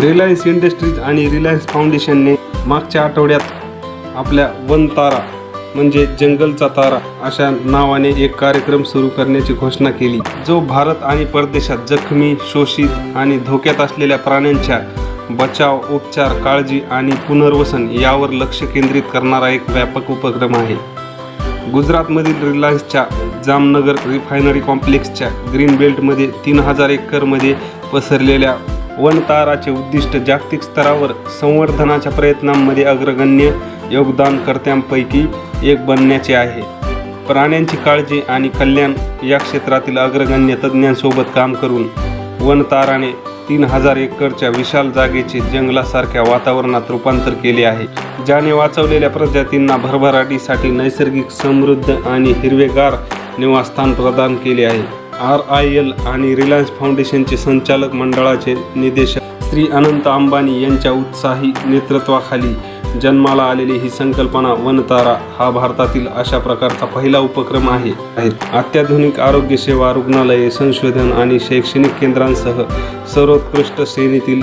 Reliance industries आणि Reliance फाउंडेशनने मागच्या आठवड्यात आपल्या वन तारा म्हणजे जंगलचा तारा अशा नावाने एक कार्यक्रम सुरू करण्याची घोषणा केली जो भारत आणि परदेशात जखमी शोषित आणि धोक्यात असलेल्या प्राण्यांच्या बचाव उपचार काळजी आणि पुनर्वसन यावर लक्ष केंद्रित करणारा एक व्यापक उपक्रम आहे. गुजरातमधील रिलायन्सच्या जामनगर रिफायनरी कॉम्प्लेक्सच्या ग्रीन बेल्टमध्ये तीन हजार एकरमध्ये पसरलेल्या वनताराचे उद्दिष्ट जागतिक स्तरावर संवर्धनाच्या प्रयत्नांमध्ये अग्रगण्य योगदानकर्त्यांपैकी एक बनण्याचे आहे. प्राण्यांची काळजी आणि कल्याण या क्षेत्रातील अग्रगण्य तज्ज्ञांसोबत काम करून वनताराने तीन हजार एकरच्या विशाल जागेचे जंगलासारख्या वातावरणात रूपांतर केले आहे ज्याने वाचवलेल्या प्रजातींना भरभराटीसाठी नैसर्गिक समृद्ध आणि हिरवेगार निवासस्थान प्रदान केले आहे. आर आय एल आणि रिलायन्स फाउंडेशनचे संचालक मंडळाचे निदेशक श्री अनंत अंबानी यांच्या उत्साही नेतृत्वाखाली जन्माला आलेली ही संकल्पना वनतारा हा भारतातील अशा प्रकारचा पहिला उपक्रम आहे. अत्याधुनिक आरोग्य सेवा रुग्णालये संशोधन आणि शैक्षणिक केंद्रांसह सर्वोत्कृष्ट श्रेणीतील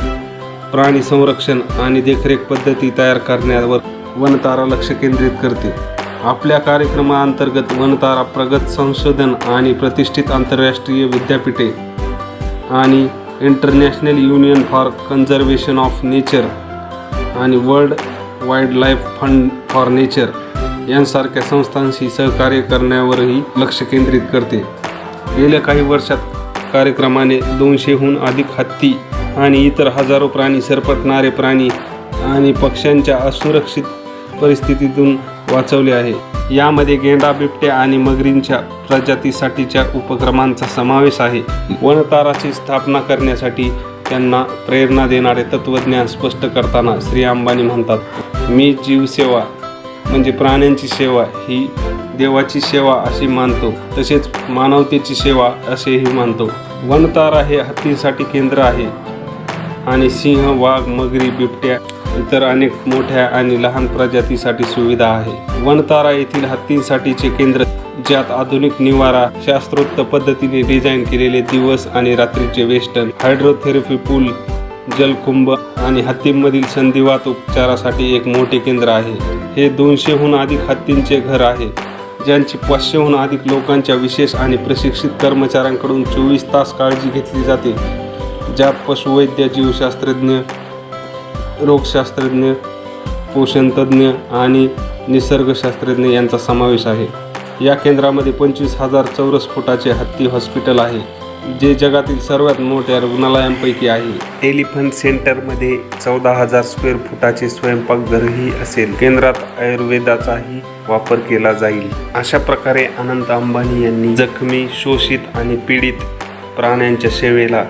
प्राणी संरक्षण आणि देखरेख पद्धती तयार करण्यावर वनतारा लक्ष केंद्रित करते. आपल्या कार्यक्रमाअंतर्गत वनतारा प्रगत संशोधन आणि प्रतिष्ठित आंतरराष्ट्रीय विद्यापीठे आणि international union for conservation of nature आणि world wildlife fund for nature यांसारख्या संस्थांशी सहकार्य करण्यावरही लक्ष केंद्रित करते. गेल्या काही वर्षात कार्यक्रमाने दोनशेहून अधिक हत्ती आणि इतर हजारो प्राणी सरपटणारे प्राणी आणि पक्ष्यांच्या असुरक्षित परिस्थितीतून वाचवले आहे. यामध्ये गेंडा बिबट्या आणि मगरींच्या प्रजातीसाठीच्या उपक्रमांचा समावेश आहे. वनताराची स्थापना करण्यासाठी त्यांना प्रेरणा देणारे तत्त्वज्ञान स्पष्ट करताना श्री अंबानी म्हणतात मी जीवसेवा म्हणजे प्राण्यांची सेवा ही देवाची सेवा अशी मानतो तसेच मानवतेची सेवा असेही मानतो. वनतारा हे हत्तींसाठी केंद्र आहे आणि सिंह वाघ मगरी बिबट्या इतर अनेक मोठ्या आणि लहान प्रजातीसाठी सुविधा आहे. वनतारा येथील हत्तींसाठीचे केंद्र ज्यात आधुनिक निवारा शास्त्रोक्त पद्धतीने डिझाईन केलेले दिवस आणि रात्रीचे वेस्टर्न हायड्रोथेरपी पूल जलकुंभ आणि हत्तींमधील संधिवात उपचारासाठी एक मोठे केंद्र आहे. हे दोनशेहून अधिक हत्तींचे घर आहे ज्यांची पाचशेहून अधिक लोकांच्या विशेष आणि प्रशिक्षित कर्मचाऱ्यांकडून चोवीस तास काळजी घेतली जाते ज्यात पशुवैद्य जीवशास्त्रज्ञ रोगशास्त्रज्ञ पोषणतज्ञ आणि निसर्गशास्त्रज्ञ यांचा समावेश आहे. या केंद्रामध्ये पंचवीस हजार चौरस फुटाचे हत्ती हॉस्पिटल आहे जे जगातील सर्वात मोठ्या रुग्णालयांपैकी आहे. एलिफंट सेंटरमध्ये चौदा हजार स्क्वेअर फुटाचे स्वयंपाकघरही असेल. केंद्रात आयुर्वेदाचाही वापर केला जाईल. अशा प्रकारे अनंत अंबानी यांनी जखमी शोषित आणि पीडित प्राण्यांच्या सेवेला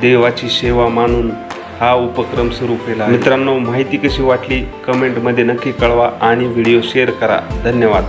देवाची सेवा मानून हा उपक्रम सुरू केला मित्रांनो माहिती कशी वाटली? कमेंटमध्ये नक्की कळवा आणि व्हिडिओ शेअर करा. धन्यवाद.